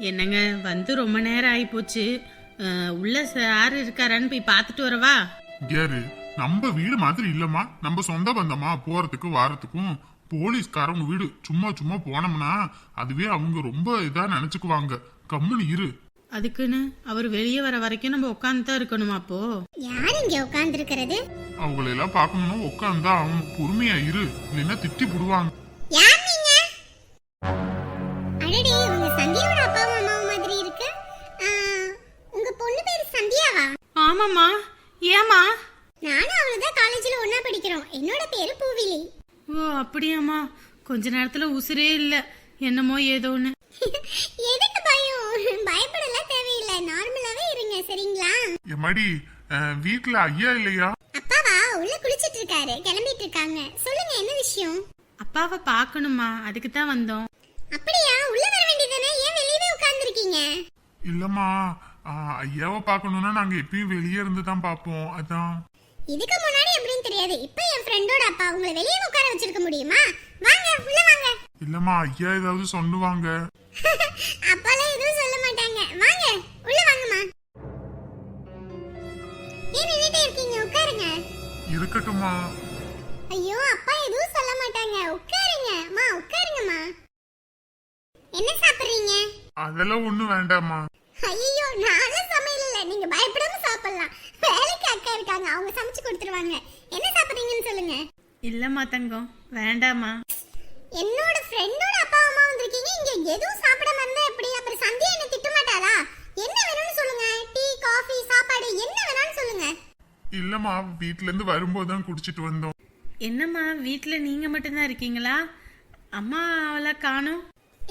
என்னங்க வந்து ரொம்ப நேரம் ஆயிப்போச்சு. அஹ், உள்ள சார் இருக்காரான்னு போய் பார்த்துட்டு வரவா? கேரு நம்ம வீடு மாதிரி இல்லம்மா. நம்ம சொந்த பந்தமா? போறதுக்கு வாரத்துக்கும். போலீஸ்காரங்க வீடு. சும்மா சும்மா போனோம்னா அதுவே அவங்க ரொம்ப இதா நினைச்சுக்குவாங்க. கம்முனு இரு. அதுக்குன்னு அவர் வெளியே வர வரைக்கும் நம்ம உட்காந்து தான் இருக்கணுமா அப்போ? யார் இங்க உட்கார்ந்து இருக்கிறது அவங்களெல்லாம் பார்க்கணும்னா உட்காந்தா அவங்க பொறுமையா இரு. இல்லைன்னா திட்டி புடுவாங்க. ஓ அப்படியாம்மா. கொஞ்ச நேரத்துல உசுரே இல்ல. என்னமோ ஏதோன்னு. எதுக்கு பயம்? பயப்படலாம் தேவையில்லை. நார்மலாவே இருங்க சரிங்களா? எம்மாடி வீட்ல ஐயா இல்லையா? அப்பாவா? உள்ள குளிச்சிட்டு இருக்காரு கிளம்பிட்டு இருக்காங்க சொல்லுங்க என்ன விஷயம்? அப்பாவை பார்க்கணுமா அதுக்கு தான் வந்தோம். அப்படியா? உள்ள வர வேண்டியதானே ஏன் வெளியவே உட்கார்ந்துருக்கீங்க? இல்லம்மா. ஐயாவை பார்க்கணும்னா நாங்க எப்பயும் வெளியே இருந்து தான் பார்ப்போம் அதான். இதுக்கு முன்னாடி எப்படின்னு தெரியாது. இப்போ என் ஃப்ரெண்டோட அப்பா உங்களை வெளியே உட்கார வச்சிருக்க முடியுமா? வாங்க உள்ள வாங்க. இல்லம்மா ஐயா ஏதாவது சொல்லுவாங்க. அப்பாலாம் எதுவும் சொல்ல மாட்டாங்க. வாங்க உள்ள வாங்கம்மா. ஏன் நின்னுட்டே இருக்கீங்க? உட்காருங்க. இருக்கட்டும்மா. ஐயோ அப்பா எதுவும் சொல்ல மாட்டாங்க. உட்காருங்க. அம்மா உட்காருங்கம்மா. என்ன சாப்பிடுறீங்க? அதெல்லாம் ஒண்ணும் வேண்டாம்மா. ஐயோ நானும் சமையல் இல்ல நீங்க பயப்படாம சாப்பிடலாம். வேலைக்கு அக்கா இருக்காங்க. அவங்க சமைச்சு கொடுத்துருவாங்க. என்ன சாப்பிடுறீங்கன்னு சொல்லுங்க. இல்லம்மா தங்கம். வேண்டாமா என்னோட ஃப்ரெண்டோட அப்பா அம்மா வந்திருக்கீங்க. இங்க எதுவும் சாப்பிடாம இருந்தா எப்படி? அப்புறம் சந்தியா என்ன திட்ட மாட்டாளா என்ன வேணும்னு சொல்லுங்க. டீ காஃபி சாப்பாடு என்ன வேணாலும் சொல்லுங்க. இல்லம்மா வீட்ல இருந்து வரும்போது தான் குடிச்சிட்டு வந்தோம். என்னம்மா வீட்ல நீங்க மட்டும்தான் இருக்கீங்களா? அம்மா அவளை காணும்.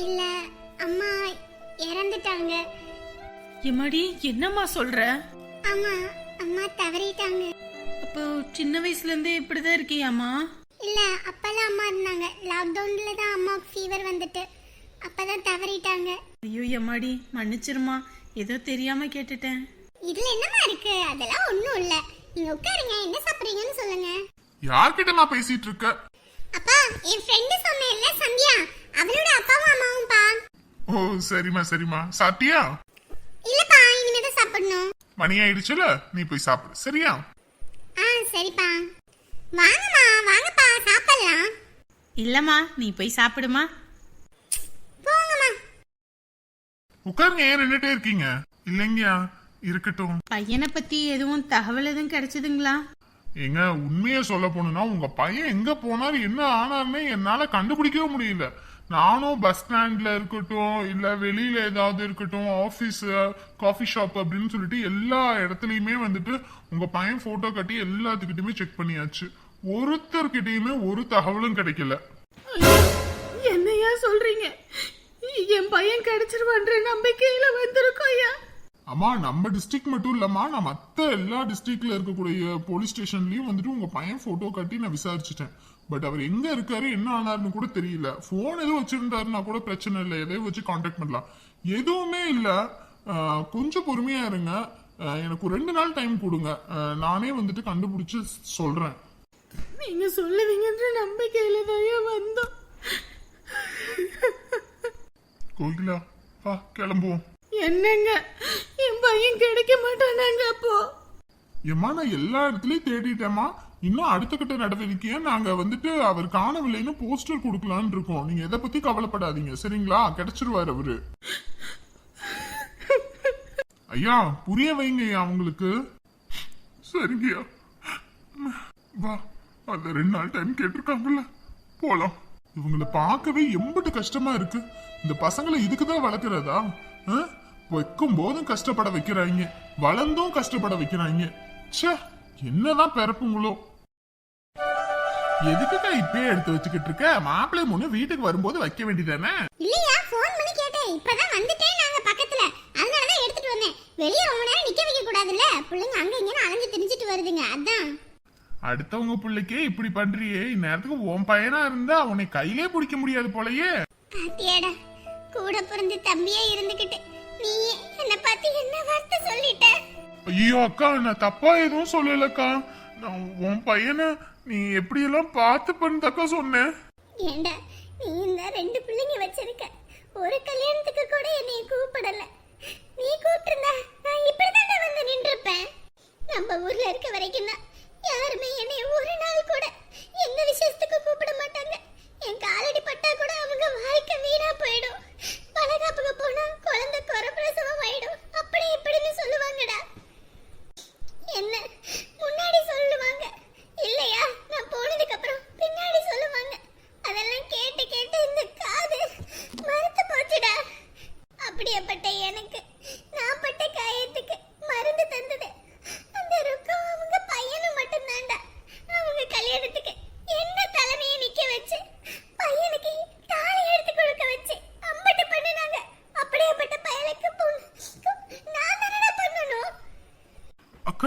இல்ல அம்மா இறந்துட்டாங்க. எம்மாடி என்னம்மா சொல்ற? ஆமா அம்மா தவறிட்டாங்க. அப்போ சின்ன வயசுல இருந்தே இப்படிதான் இருக்கியாம்மா? இல்ல அப்பெல்லாம் அம்மா இருந்தாங்க. லாக்டவுன்ல தான் அம்மாவுக்கு ஃபீவர் வந்துட்டு. அப்பதான் தவறிட்டாங்க. ஐயோ எம்மாடி மன்னிச்சிருமா ஏதோ தெரியாம கேட்டுட்டேன். இதுல என்னமா இருக்கு? அதெல்லாம் ஒண்ணும் இல்ல. நீங்க உட்காருங்க. என்ன சாப்பிடுறீங்கன்னு சொல்லுங்க. யார்கிட்டமா பேசிட்டு இருக்க அப்பா என் ஃப்ரெண்டு சொன்னேன்ல சந்தியா. அவளோட அப்பாவும் அம்மாவும் பா ஓ சரிம்மா சரிம்மா. சாப்பிட்டியா இல்லப்பா இனிமே தான் சாப்பிடணும். மணி ஆயிடுச்சுல நீ போய் சாப்பிடு. சரியா? ஆ சரிப்பா. வாங்கம்மா வாங்கப்பா சாப்பிடலாம். இல்லம்மா நீ போய் சாப்பிடுமா. போங்கம்மா. உட்காருங்க ஏன் நின்னுட்டே இருக்கீங்க? இல்லைங்கயா இருக்கட்டும். பையனை பத்தி எதுவும் தகவல் எதுவும் கிடைச்சதுங்களா? ஏங்க உண்மையை சொல்ல போனா உங்க பையன் எங்க போனார் என்ன ஆனார்னே என்னால கண்டுபிடிக்கவே முடியல. நானும் பஸ் ஸ்டாண்ட்ல இருக்கட்டும் இல்ல வெளியில ஏதாவது இருக்கட்டும் ஆபீஸ் காஃபி ஷாப் அப்படின்னு சொல்லிட்டு எல்லா இடத்துலயுமே வந்துட்டு உங்க பையன் போட்டோ கட்டி எல்லாத்துக்கிட்டயுமே செக் பண்ணியாச்சு. ஒருத்தர்கிட்டயுமே ஒரு தகவலும் கிடைக்கல. என்னையா சொல்றீங்க? என் பையன் கிடைச்சிருவான்ற நம்பிக்கையில வந்திருக்கோம் ஐயா அம்மா நம்ம டிஸ்ட்ரிக்ட் மட்டும் இல்லம்மா நான் மத்த எல்லா டிஸ்ட்ரிக்ட்ல இருக்கக்கூடிய போலீஸ் ஸ்டேஷன்லயும் வந்துட்டு உங்க பையன் போட்டோ காட்டி நான் விசாரிச்சுட்டேன். பட் அவர் எங்க இருக்காரு என்ன ஆனாருன்னு கூட தெரியல. போன் எதுவும் வச்சிருந்தாருன்னா கூட பிரச்சனை இல்லை. எதையும் வச்சு காண்டாக்ட் பண்ணலாம். எதுவுமே இல்ல. கொஞ்சம் பொறுமையா இருங்க. எனக்கு ரெண்டு நாள் டைம் கொடுங்க. நானே வந்துட்டு கண்டுபிடிச்சு சொல்றேன். நீங்க சொல்லுவீங்கன்ற நம்பிக்கையில தான் வந்தோம்? கோகிலா வா கிளம்புவோம். என்னங்க? என் பையன் கிடைக்க மாட்டானாங்க அப்போ. ஏம்மா நான் எல்லா இடத்துலயும் தேடிட்டேம்மா. இன்னும் அடுத்த கட்ட நடவடிக்கையை நாங்க வந்துட்டு அவர் காணவில்லைன்னு போஸ்டர் கொடுக்கலான்னு இருக்கோம். நீங்க எதை பத்தி கவலைப்படாதீங்க சரிங்களா? கிடைச்சிருவாரு அவரு. ஐயா புரிய வைங்க ஐயா அவங்களுக்கு. சரிங்கய்யா. வா அந்த ரெண்டு நாள் டைம் கேட்டிருக்காங்கல்ல. போலாம். இவங்கள பார்க்கவே எம்பிட்டு கஷ்டமா இருக்கு. இந்த பசங்களை இதுக்குதான் வளர்க்கறதா? ஆ? வைக்கும் போதும் கஷ்டப்பட வைக்கிறாங்க. வளர்ந்தும் கஷ்டப்பட வைக்கிறாங்க. ச்சே என்னதான் பிறப்புங்களோ. எதுக்குக்கா இப்பயே எடுத்து வச்சுக்கிட்டு இருக்க? மாப்பிள்ளை முன்னு வீட்டுக்கு வரும்போது வைக்க வேண்டியதானே? இல்லையா ஃபோன் பண்ணி கேட்டேன். இப்பதான் வந்துட்டேன் நாங்க பக்கத்துல. அதனால தான் எடுத்துட்டு வந்தேன். வெளியே ரொம்ப நேரம் நிக்க வைக்க கூடாதுல்ல? பிள்ளைங்க அங்க இங்கன்னு அலைஞ்சு திரிஞ்சிட்டு வருதுங்க. அதான். அடுத்தவங்க பிள்ளைக்கே இப்படி பண்றியே. இந்நேரத்துக்கு உன் பையனா இருந்தா உன்னை கையிலே பிடிக்க முடியாது போலயே. பாத்தியாடா கூட பிறந்து தம்பியா இருந்துகிட்டு. நீ என்ன பார்த்து என்ன வார்த்தை சொல்லிட்ட? ஐயோ அக்கா நான் தப்பா எதுவும் சொல்லலக்கா. நான் உன் பையனை நீ எப்படியெல்லாம் பார்த்து பண்ணதக்கா சொன்னேன்? ஏண்டா நீ இந்த ரெண்டு பிள்ளைங்க வச்சிருக்க. ஒரு கல்யாணத்துக்கு கூட என்னை கூப்பிடல. நீ கூப்பிட்டிருந்தா நான் இப்படிதான் வந்து நின்றுப்பேன். நம்ம ஊர்ல இருக்க வரைக்கும் தான் யாருமே என்னை ஒரு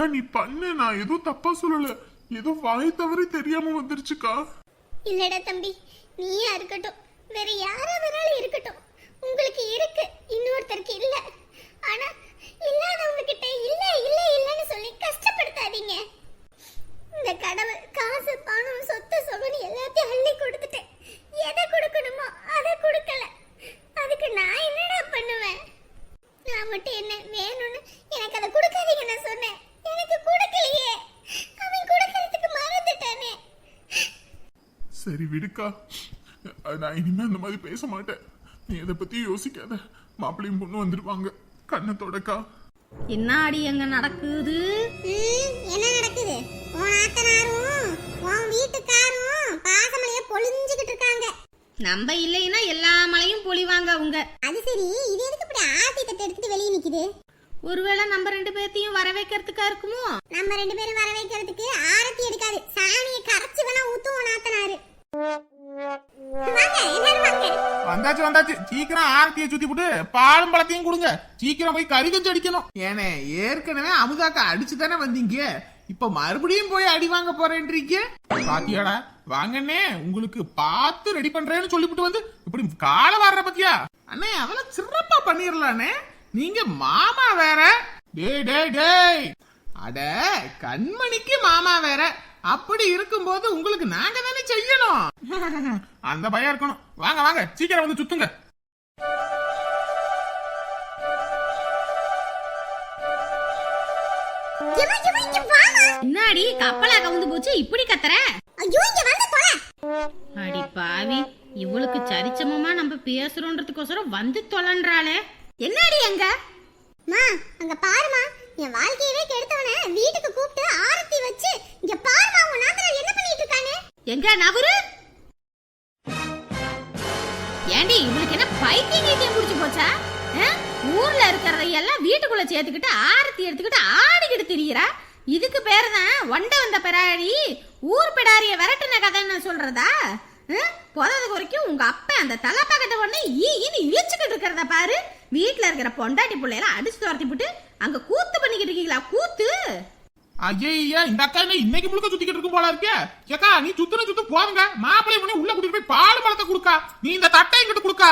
அக்கா நீ பண்ணு நான் எதுவும் தப்பா சொல்லல. ஏதோ வாய் தவறி தெரியாம வந்துருச்சுக்கா. இல்லடா தம்பி நீயா இருக்கட்டும். வேற யாரா வேணாலும் இருக்கட்டும் உங்களுக்கு இருக்கு இன்னொருத்தருக்கு இல்ல ஆனா இல்லாதவங்க கிட்ட இல்ல இல்ல இல்லன்னு சொல்லி கஷ்டப்படுத்தாதீங்க இந்த கடவுள் காசு பணம் சொத்து சொகனி எல்லாத்தையும் அள்ளி கொடுத்துட்டு எதை கொடுக்கணுமோ அதை கொடுக்கல அதுக்கு நான் என்னடா பண்ணுவேன் நான் மட்டும் என்ன வேணும்னு எனக்கு அதை கொடுக்காதீங்க நான் சொன்னேன் எனக்கு கொடுக்கலையே அவன் கொடுக்கறதுக்கு மறந்துட்டானே அஹ் நான் இனிமே அந்த மாதிரி பேச மாட்டேன். நீ எதை பத்தி யோசிக்காத. மாப்பிள்ளையும் பொண்ணு வந்துருவாங்க. கண்ணை தொடக்கா. என்னாடி எங்க நடக்குது? ம், என்ன நடக்குது? உன் ஆத்தனாரும் உன் வீட்டுக்காரும் பாசமலைய பொழிஞ்சுகிட்டு இருக்காங்க. நம்ம இல்லைன்னா எல்லா மலையும் பொழிவாங்க அவங்க. அது சரி இது எதுக்கு இப்படி ஆத்தி தட்டு எடுத்துட்டு வெளியே நிக்குது? ஒருவேளை நம்ம ரெண்டு பேர்த்தையும் வர வைக்கிறதுக்கா இருக்குமோ? நம்ம ரெண்டு பேரும் வர வைக்கிறதுக்கு ஆரத்தி எடுக்காது. சாணியை கரைச்சு வேணா வந்தாச்சு வந்தாச்சு. சீக்கிரம் ஆரத்தியை சுத்தி போட்டு பாலும் பழத்தையும் கொடுங்க. சீக்கிரம் போய் கறி கஞ்சி அடிக்கணும். ஏனே ஏற்கனவே அமுதாக்கா அடிச்சு தானே வந்தீங்க. இப்ப மறுபடியும் போய் அடி வாங்க போறேன்றீங்க? பாத்தியாடா வாங்கண்ணே உங்களுக்கு பார்த்து ரெடி பண்றேன்னு சொல்லிவிட்டு வந்து இப்படி காலை வர்ற பத்தியா? அண்ணே அதெல்லாம் சிறப்பா பண்ணிடலானே நீங்க மாமா வேற. டேய் டேய் டேய். அட கண்மணிக்கு மாமா வேற. அப்படி இருக்கும்போது உங்களுக்கு நாங்க தானே செய்யணும். அந்த பயம் இருக்கணும். வாங்க வாங்க. சீக்கிரம் வந்து சுத்துங்க. என்னாடி? கப்பலா கவுந்து போச்சு. இப்படி கத்துற? ஐயோ இங்க வந்து தொலை. அடி பாவி. இவளுக்கு சரிச்சமமா நம்ம பேசுறோன்றதுக்கோசரம் வந்து தொலைன்றாளே. என்னடி அங்க? மா அங்க பாருமா. என் வாழ்க்கையவே இருக்கானே நவரு ஏண்டி இவளுக்கு என்ன பைத்தியம் கீட்டியம் புடிச்சு போச்சா? ஊர்ல இருக்கிறத எல்லாம் வீட்டுக்குள்ள சேர்த்துக்கிட்டு ஆரத்தி எடுத்துக்கிட்டு ஆடிக்கிட்டு திரியிறா. இதுக்கு பேரு தான் ஒண்ட வந்த பெராடி ஊர் பிடாரிய விரட்டுன கதைன்னு சொல்றதா? ஆ? பொதது வரைக்கும் உங்க அப்பா அந்த தலைப்பாக்கட்ட உடனே ஈன்னு இழிச்சுக்கிட்டு இருக்கிறத பாரு. வீட்டுல இருக்கிற பொண்டாட்டி பிள்ளையெல்லாம் அடிச்சு துரத்தி போட்டு அங்க கூத்து பண்ணிக்கிட்டு இருக்கீங்களா? கூத்து? ஐயா இந்த அக்கா என்ன இன்னைக்கு முழுக்க சுத்திக்கிட்டு இருக்கும் போல இருக்கே? ஏக்கா நீ சுத்துன சுத்து போதுங்க. மாப்பிள்ளை பண்ணி உள்ள கூட்டிட்டு போய் பால் பழத்தை கொடுக்கா. நீ இந்த தட்டை எங்கிட்ட கொடுக்கா.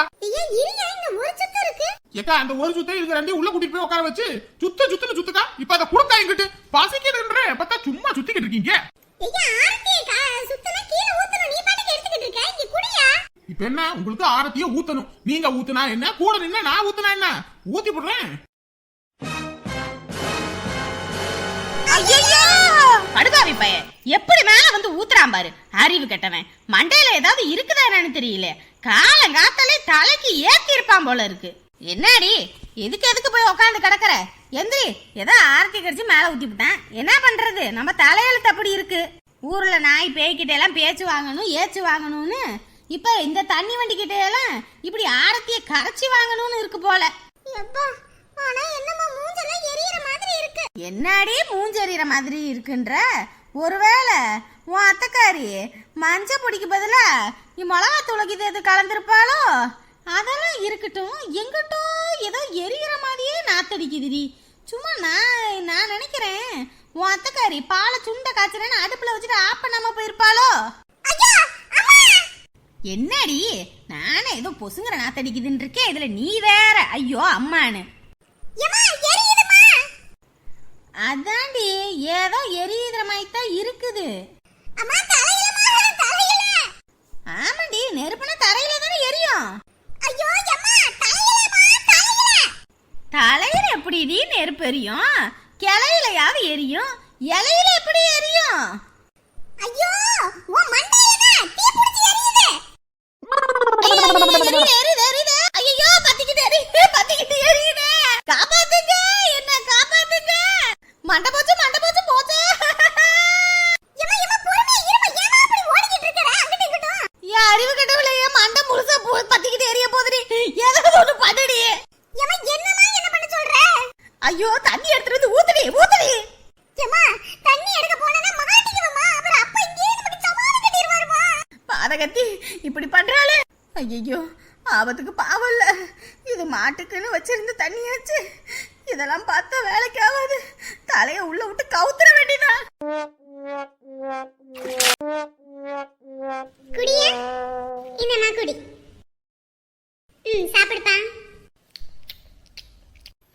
ஏக்கா அந்த ஒரு சுத்தை இதுக்கு ரெண்டையும் உள்ள கூட்டிட்டு போய் உட்கார வச்சு சுத்த சுத்துன சுத்துக்கா. இப்ப அதை கொடுக்கா எங்கிட்டு பசிக்குதுன்ற. பார்த்தா சும்மா சுத்திக்கிட்டு இருக்கீங்க. இப்ப என்ன? உங்களுக்கு ஆரத்திய ஊத்தணும். நீங்க ஊத்துனா என்ன? கூட நின்னா நான் ஊத்துனா என்ன? ஊத்தி போடுறேன். படுகாவி பையன் எப்படி மேல வந்து ஊத்துறான் பாரு. அறிவு கெட்டவன். மண்டையில ஏதாவது இருக்குதா என்னன்னு தெரியல. காலங்காத்தாலே தலைக்கு ஏத்தி இருப்பான் போல இருக்கு. என்னடி? எதுக்கு எதுக்கு போய் உட்காந்து கிடக்குற? எந்திரி. ஏதோ ஆரத்தி கடிச்சு மேல ஊத்தி விட்டேன். என்ன பண்றது? நம்ம தலையெழுத்து அப்படி இருக்கு. ஊர்ல நாய் பேய்கிட்ட எல்லாம் பேச்சு வாங்கணும் ஏச்சு வாங்கணும்னு. இப்ப இந்த தண்ணி வண்டி கிட்ட எல்லாம் இப்படி ஆரத்திய கரைச்சி வாங்கணும்னு இருக்கு போல. எப்பா ஆனா என்னமா மூஞ்செல்லாம் எரிய என்னடி மூஞ்செறிகிற மாதிரி இருக்குன்ற? ஒருவேளை உன் அத்தைக்காரி மஞ்ச பொடிக்கு பதிலா நீ மிளகா துளக்கிது எது கலந்துருப்பாளோ? அதெல்லாம் இருக்கட்டும். எங்கிட்டும் ஏதோ எரியிற மாதிரியே நாத்தடிக்குதுடி. சும்மா நான் நான் நினைக்கிறேன். உன் அத்தைக்காரி பாலை சுண்ட காய்ச்சறேன்னு அடுப்புல வச்சுட்டு ஆஃப் பண்ணாம போயிருப்பாளோ? என்னடி? நானே ஏதோ பொசுங்கிற நாத்தடிக்குதுன்னு இருக்கேன் இதுல நீ வேற. ஐயோ அம்மானு அதாண்டி ஏதோ எரியுற மாதிரி தான் இருக்குது ஆமாண்டி நெருப்புனா தரையில தானே எரியும். ஐயோ அம்மா தலையில எப்படி நீ நெருப்பு எரியும்? கிளையிலையாவது எரியும்? இலையில எப்படி எரியும்? ஐயோ உன் மண்டையில தான் தீ பிடிச்சி எரியுது. ஐயோ, எரியுது, எரியுது, பத்திக்கிட்டு எரியுது, பத்திக்கிட்டு எரியுது. காப்பாத்துங்க. மண்டை போச்சு, மண்டை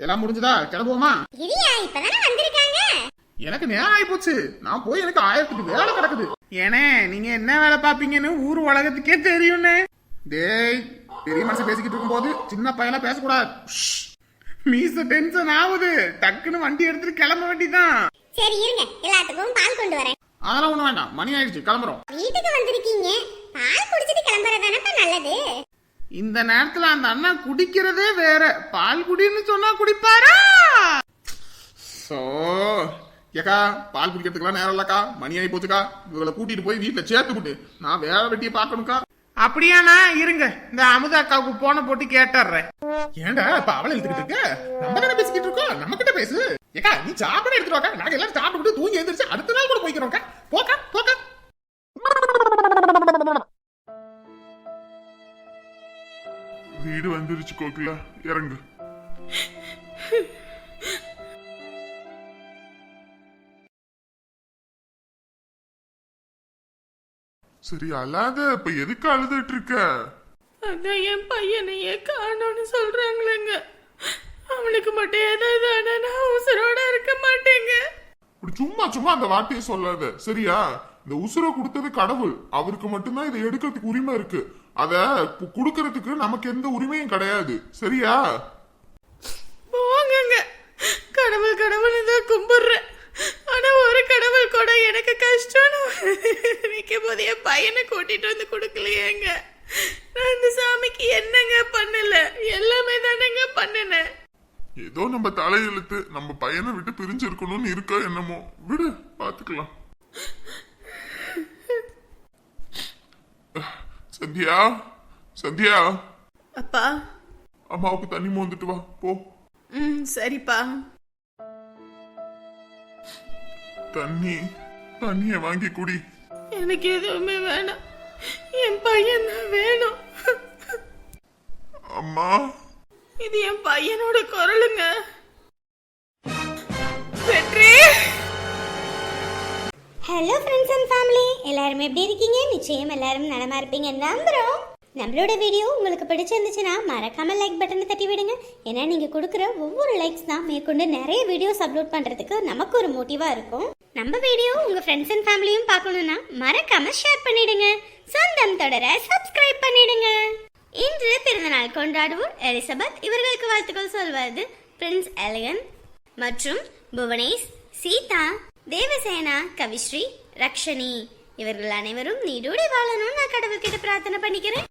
எல்லாம் முடிஞ்சதா? கிளம்புவோமா? இரியா இப்பதானே வந்திருக்காங்க. எனக்கு நேரம் ஆகி போச்சு நான் போய் எனக்கு ஆயிரத்துக்கு வேலை கிடக்குது. ஏனே நீங்க என்ன வேலை பாப்பீங்கன்னு ஊர் உலகத்துக்கே தெரியும்னே. டேய் பெரிய மனுஷன் பேசிக்கிட்டு இருக்கும்போது சின்ன பையனா பேசக்கூடாது. மீச டென்ஷன் ஆகுது. டக்குன்னு வண்டி எடுத்துட்டு கிளம்ப வேண்டியதான் சரி இருங்க. எல்லாத்துக்கும் பால் கொண்டு வரேன். அதெல்லாம் ஒண்ணு வேண்டாம். மணி ஆயிடுச்சு. கிளம்புறோம். வீட்டுக்கு வந்திருக்கீங்க. பால் குடிச்சிட்டு கிளம்புறதானப்பா நல்லது. இந்த நேரத்துல அந்த அண்ணா குடிக்கிறதே வேற. பால் குடின்னு சொன்னா குடிப்பாரா? சோ ஏக்கா பால் குடிக்கிறதுக்குலாம் நேரம் இல்லக்கா. மணி ஆகி போச்சுக்கா. இவங்களை கூட்டிட்டு போய் வீட்டுல சேர்த்து விட்டு நான் வேலை வெட்டியை பார்க்கணும்க்கா. அப்படியாண்ணா இருங்க. இந்த அமுதா அக்காவுக்கு போன போட்டு கேட்டுறேன் ஏன்டா இப்ப அவளை எடுத்துக்கிட்டு இருக்க? நம்ம தானே பேசிக்கிட்டு இருக்கோம். நம்ம கிட்ட பேசு. ஏக்கா நீ சாப்பிட எடுத்துட்டு வாக்கா. நாங்க எல்லாரும் சாப்பிட்டு தூங்கி எழுந்திரிச்சு அடுத்த நாள் கூட போய்க்கிறோம்க்கா. போக்கா போக்கா. வீடு வந்துருச்சு கோகிலா. இறங்கு. சரி அழாத. இப்ப எதுக்கு அழுதுட்டு இருக்க? அதான் என் பையனையே காணோம்னு சொல்றாங்களேங்க. அவனுக்கு மட்டும் ஏதாவது ஆனா உசுரோட இருக்க மாட்டேங்க. சும்மா சும்மா அந்த வார்த்தையை சொல்லாத. சரியா? இந்த உசுரை கொடுத்தது கடவுள். அவருக்கு மட்டும்தான் இதை எடுக்கிறதுக்கு உரிமை இருக்கு. அத கொடுக்கறதுக்கு நமக்கு எந்த உரிமையும் கிடையாது. சரியா? போங்கங்க கடவுள் கடவுள் தான் கும்பிடுறேன். ஆனா ஒரு கடவுள் கூட எனக்கு கஷ்டம்னு நிற்கும் போது என் பையனை கூட்டிட்டு வந்து கொடுக்கலையேங்க. நான் இந்த சாமிக்கு என்னங்க பண்ணல? எல்லாமே தானேங்க பண்ணினேன். ஏதோ நம்ம தலையெழுத்து நம்ம பையனை விட்டு பிரிஞ்சு இருக்கணும்னு இருக்கோ என்னமோ. விடு பாத்துக்கலாம். சந்தியா சந்தியா அப்பா அம்மாவுக்கு தண்ணி மோந்துட்டு வா போ ம் சரிப்பா தண்ணி தண்ணிய வாங்கி குடி எனக்கு எதுவுமே வேணாம் என் பையன் தான் வேணும் அம்மா இது என் பையனோட குரலுங்க ஹலோ ஃப்ரெண்ட்ஸ் அண்ட் ஃபேமிலி எல்லாரும் எப்படி இருக்கீங்க? நிச்சயம் எல்லாரும் நலமா இருப்பீங்க நம்புறோம். நம்மளோட வீடியோ உங்களுக்கு பிடிச்சிருந்துச்சுன்னா மறக்காம லைக் பட்டனை தட்டி விடுங்க. ஏன்னா நீங்க கொடுக்குற ஒவ்வொரு லைக்ஸ் தான் மேற்கொண்டு நிறைய வீடியோஸ் அப்லோட் பண்றதுக்கு நமக்கு ஒரு மோட்டிவா இருக்கும். நம்ம வீடியோ உங்க ஃப்ரெண்ட்ஸ் அண்ட் ஃபேமிலியும் பார்க்கணும்னா மறக்காம ஷேர் பண்ணிடுங்க. சொந்தம் தொடர சப்ஸ்கிரைப் பண்ணிடுங்க. இன்று பிறந்தநாள் கொண்டாடுவோர் எலிசபெத். இவர்களுக்கு வாழ்த்துக்கள் சொல்வது பிரின்ஸ் எலகன் மற்றும் புவனேஷ் சீதா. தேவசேனா கவிஸ்ரீ ரக்ஷனி இவர்கள் அனைவரும் நீடோடி வாழணும்னு நான் கடவுள்கிட்ட பிரார்த்தனை பண்ணிக்கிறேன்.